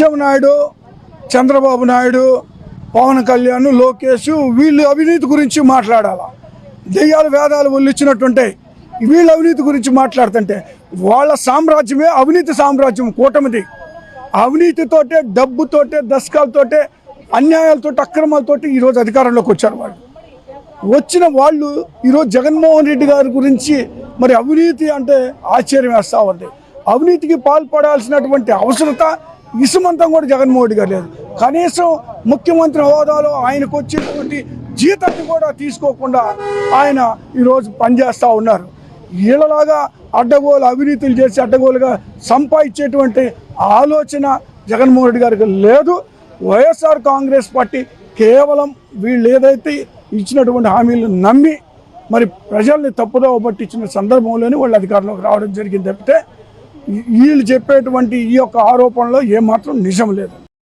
నాయుడు చంద్రబాబు నాయుడు పవన్ కళ్యాణ్ లోకేష్ వీళ్ళు అవినీతి గురించి మాట్లాడాల? దెయ్యాలు వేదాలు ఒళ్ళిచ్చినట్టుంటాయి వీళ్ళు అవినీతి గురించి మాట్లాడుతుంటే వాళ్ళ సామ్రాజ్యమే అవినీతి సామ్రాజ్యం కూటమిది. అవినీతితోటే డబ్బుతోటే దశకాలతోటే అన్యాయాలతో అక్రమాలతోటి ఈరోజు అధికారంలోకి వచ్చారు వాళ్ళు. వచ్చిన వాళ్ళు ఈరోజు జగన్మోహన్ రెడ్డి గారి గురించి మరి అవినీతి అంటే ఆశ్చర్యం వేస్తూ ఉంది. అవినీతికి పాల్పడాల్సినటువంటి అవసరత ఇసుమంతం కూడా జగన్మోహన్ రెడ్డి గారు లేదు. కనీసం ముఖ్యమంత్రి హోదాలో ఆయనకు వచ్చేటువంటి జీతాన్ని కూడా తీసుకోకుండా ఆయన ఈరోజు పనిచేస్తూ ఉన్నారు. వీళ్ళలాగా అడ్డగోలు అవినీతులు చేసి అడ్డగోలుగా సంపాదించేటువంటి ఆలోచన జగన్మోహన్ రెడ్డి గారికి లేదు. వైఎస్ఆర్ కాంగ్రెస్ పార్టీ కేవలం వీళ్ళు ఏదైతే ఇచ్చినటువంటి హామీలు నమ్మి మరి ప్రజల్ని తప్పుదోవ పట్టించిన సందర్భంలోనే వాళ్ళు అధికారంలోకి రావడం జరిగింది తప్పితే వీళ్ళు చెప్పేటువంటి ఈ యొక్క ఆరోపణలో ఏమాత్రం నిజం లేదు.